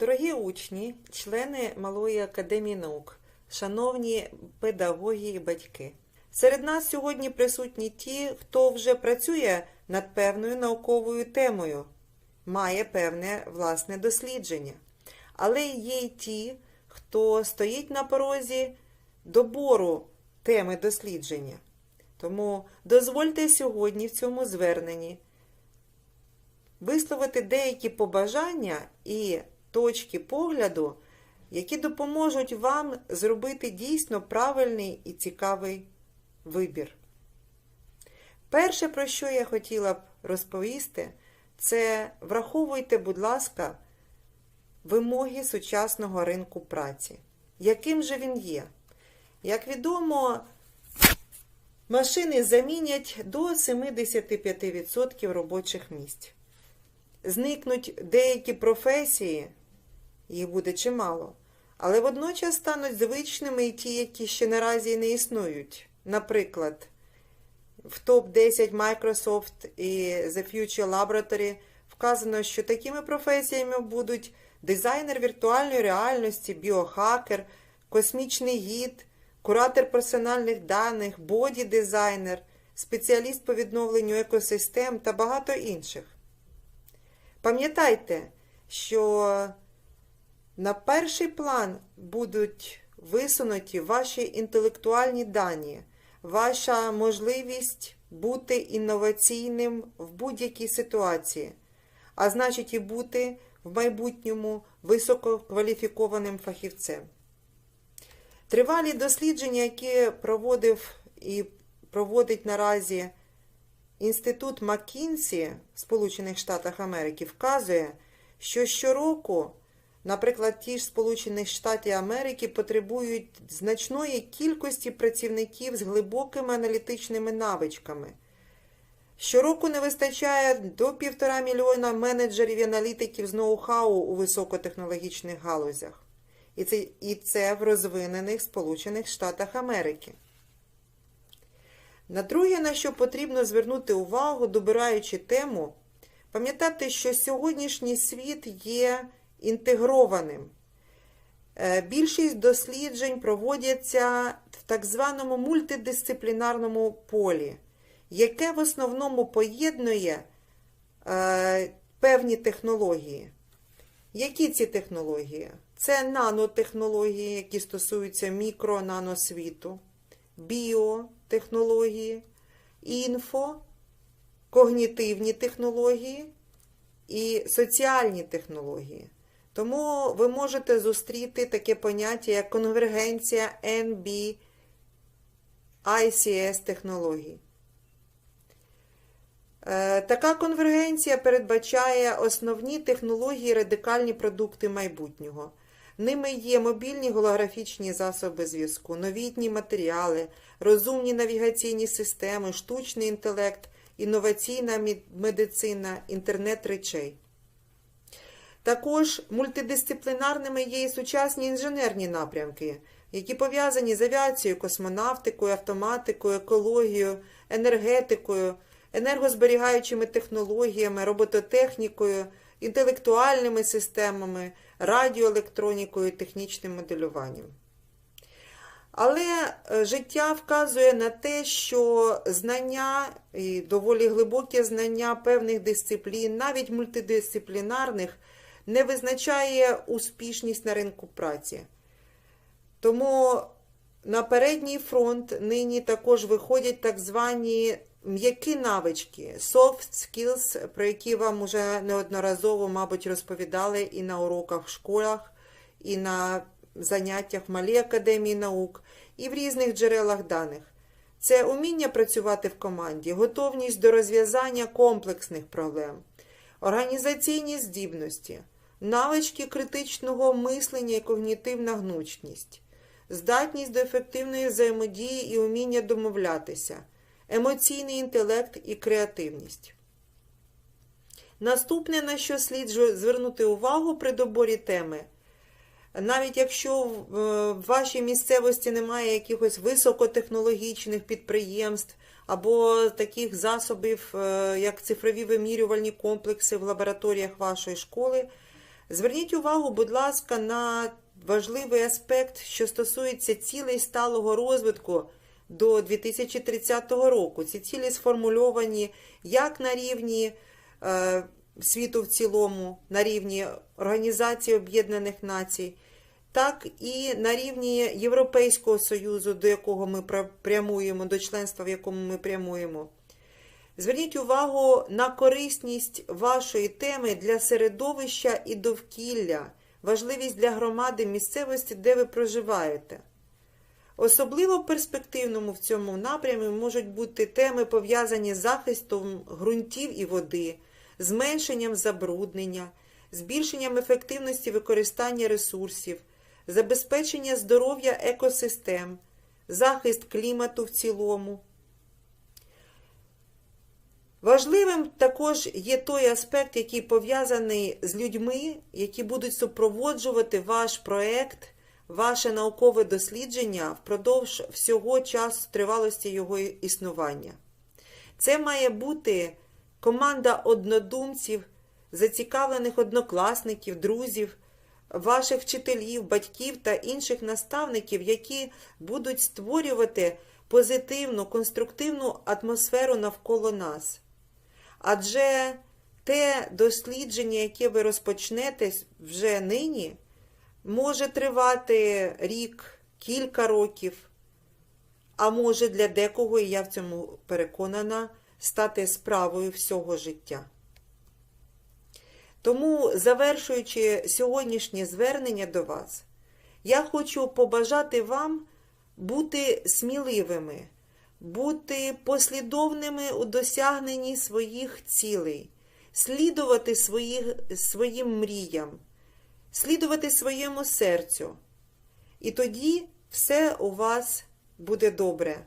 Дорогі учні, члени Малої академії наук, шановні педагоги і батьки. Серед нас сьогодні присутні ті, хто вже працює над певною науковою темою, має певне власне дослідження. Але є й ті, хто стоїть на порозі добору теми дослідження. Тому дозвольте сьогодні в цьому зверненні висловити деякі побажання і точки погляду, які допоможуть вам зробити дійсно правильний і цікавий вибір. Перше, про що я хотіла б розповісти, це враховуйте, будь ласка, вимоги сучасного ринку праці. Яким же він є? Як відомо, машини замінять до 75% робочих місць. Зникнуть деякі професії, їх буде чимало, але водночас стануть звичними і ті, які ще наразі не існують. Наприклад, в топ-10 Microsoft і The Future Laboratory вказано, що такими професіями будуть дизайнер віртуальної реальності, біохакер, космічний гід, куратор персональних даних, боді-дизайнер, спеціаліст по відновленню екосистем та багато інших. Пам'ятайте, що на перший план будуть висунуті ваші інтелектуальні дані, ваша можливість бути інноваційним в будь-якій ситуації, а значить і бути в майбутньому висококваліфікованим фахівцем. Тривалі дослідження, які проводив і проводить наразі Інститут Маккінсі в Сполучених Штатах Америки, вказує, що щороку, наприклад, ті ж Сполучених Штатів Америки потребують значної кількості працівників з глибокими аналітичними навичками. Щороку не вистачає до півтора мільйона менеджерів і аналітиків з ноу-хау у високотехнологічних галузях. І це, і це в розвинених Сполучених Штатах Америки. На друге, на що потрібно звернути увагу, добираючи тему, пам'ятати, що сьогоднішній світ є інтегрованим. Е, Більшість досліджень проводяться в так званому мультидисциплінарному полі, яке в основному поєднує е, певні технології. Які ці технології? Це нанотехнології, які стосуються мікро-наносвіту, біотехнології, інфо, когнітивні технології і соціальні технології. Тому ви можете зустріти таке поняття, як конвергенція NB ICS технологій. Е, Така конвергенція передбачає основні технології, радикальні продукти майбутнього. Ними є мобільні голографічні засоби зв'язку, новітні матеріали, розумні навігаційні системи, штучний інтелект, інноваційна медицина, інтернет речей. Також мультидисциплінарними є і сучасні інженерні напрямки, які пов'язані з авіацією, космонавтикою, автоматикою, екологією, енергетикою, енергозберігаючими технологіями, робототехнікою, інтелектуальними системами, радіоелектронікою, технічним моделюванням. Але е, життя вказує на те, що знання і доволі глибоке знання певних дисциплін, навіть мультидисциплінарних, не визначає успішність на ринку праці. Тому на передній фронт нині також виходять так звані м'які навички, soft skills, про які вам уже неодноразово, мабуть, розповідали і на уроках в школах, і на заняттях в Малій академії наук, і в різних джерелах даних. Це уміння працювати в команді, готовність до розв'язання комплексних проблем, організаційні здібності, навички критичного мислення і когнітивна гнучність, здатність до ефективної взаємодії і уміння домовлятися, емоційний інтелект і креативність. Наступне, на що слід звернути увагу при доборі теми, навіть якщо в е, вашій місцевості немає якихось високотехнологічних підприємств або таких засобів, е, як цифрові вимірювальні комплекси в лабораторіях вашої школи, Зверніть увагу, будь ласка, на важливий аспект, що стосується цілей сталого розвитку до 2030 року. Ці цілі сформульовані як на рівні е, світу в цілому, на рівні Організації Об'єднаних Націй, так і на рівні Європейського Союзу, до якого ми прямуємо, до членства, в якому ми прямуємо. Зверніть увагу на корисність вашої теми для середовища і довкілля, важливість для громади місцевості, де ви проживаєте. Особливо перспективному в цьому напрямі можуть бути теми, пов'язані з захистом ґрунтів і води, зменшенням забруднення, збільшенням ефективності використання ресурсів, забезпечення здоров'я екосистем, захист клімату в цілому. Важливим також є той аспект, який пов'язаний з людьми, які будуть супроводжувати ваш проект, ваше наукове дослідження впродовж всього часу тривалості його існування. Це має бути команда однодумців, зацікавлених однокласників, друзів, ваших вчителів, батьків та інших наставників, які будуть створювати позитивну, конструктивну атмосферу навколо нас. Адже те дослідження, яке ви розпочнете вже нині, може тривати рік, кілька років, а може для декого, і я в цьому переконана, стати справою всього життя. Тому, завершуючи сьогоднішнє звернення до вас, я хочу побажати вам бути сміливими, бути послідовними у досягненні своїх цілей, слідувати свої, своїм мріям, слідувати своєму серцю. І тоді все у вас буде добре.